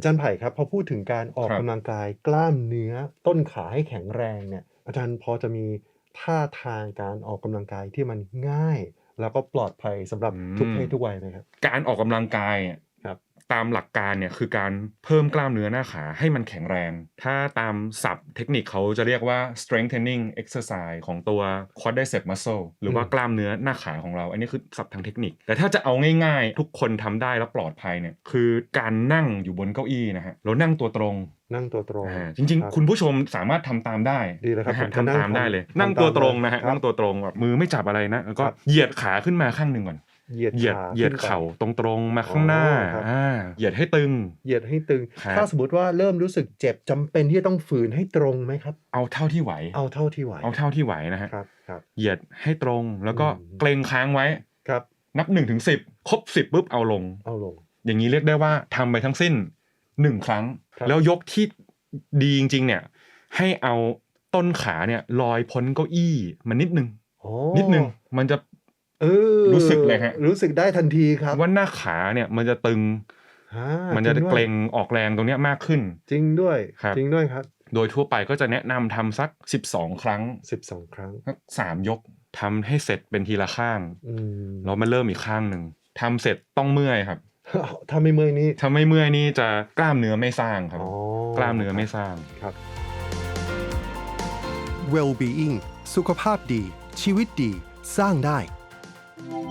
อาจารย์ไผ่ครับพอพูดถึงการออกครับกำลังกายกล้ามเนื้อต้นขาให้แข็งแรงเนี่ย อาจารย์พอจะมีท่าทางการออกกำลังกายที่มันง่าย แล้วก็ปลอดภัยสำหรับอืมทุกเพศทุกวัยไหมครับ การออกกำลังกายเนี่ยครับ ตามหลักการเนี่ยคือการเพิ่มกล้ามเนื้อหน้าขาให้มันแข็งแรง ถ้าตามศัพท์เทคนิคเขาจะเรียกว่า strengthening exercise ของตัว quadricep muscle หรือว่าอืมกล้ามเนื้อหน้าขาของเรา อันนี้คือศัพท์ทางเทคนิค แต่ถ้าจะเอาง่ายๆ ทุกคนทำได้แล้วปลอดภัยเนี่ยคือการนั่งอยู่บนเก้าอี้นะฮะแล้วนั่งตัวตรงนั่งตัวตรงอ่าจริงครับๆคุณผู้ชมสามารถทำตามได้ดีเลยครับนะฮะผมจะนั่งทำตามได้เลยทำนั่งตัวตรงทำตามนะฮะครับนั่งตัวตรงแบบมือไม่จับอะไรนะแล้วก็ครับเหยียดขาขึ้นมาข้างหนึ่งก่อน เหยียดเหยียดขาเหยียดขึ้นไป เข่าตรงๆมาข้างหน้าอ๋อครับ อ่าเหยียดให้ตึง เหยียดให้ตึง ครับ ถ้าสมมติว่าเริ่มรู้สึกเจ็บจำเป็นที่จะต้องฝืนให้ตรงไหมครับ เอาเท่าที่ไหว เอาเท่าที่ไหวเอาเท่าที่ไหวนะฮะครับครับ เหยียดให้ตรงแล้วก็อืม เกรงค้างไว้ ครับ นับ1นถึงสิครบ10ปุ๊บเอาลง เอาลง อย่างนี้เรียกได้ว่าทำไปทั้งสิ้น1ครั้ง ครับ แล้วยกที่ดีจริง ๆ เนี่ย ให้เอาต้นขาเนี่ยลอยพ้นเก้าอี้มันนิดนึง โอ้นิดนึงมันจะ เออรู้สึกเลยฮะ รู้สึกได้ทันทีครับ ว่าหน้าขาเนี่ยมันจะตึง อ่ามันจะจริงด้วยเกรงออกแรงตรงเนี้ยมากขึ้น จริงด้วย ครับ จริงด้วยครับโดยทั่วไปก็จะแนะนำทำสัก 12 ครั้ง12ครั้ง สักสามยกทำให้เสร็จเป็นทีละข้างอืมแล้วมาเริ่มอีกข้างหนึ่งทำเสร็จต้องเมื่อยครับถ้าไม่เมื่อยนี้ถ้าไม่เมื่อยนี่จะกล้ามเนื้อไม่สร้างครับ อ๋อกล้ามเนื้อไม่สร้าง ครับ Well-being สุขภาพดี ชีวิตดี สร้างได้ Thank you.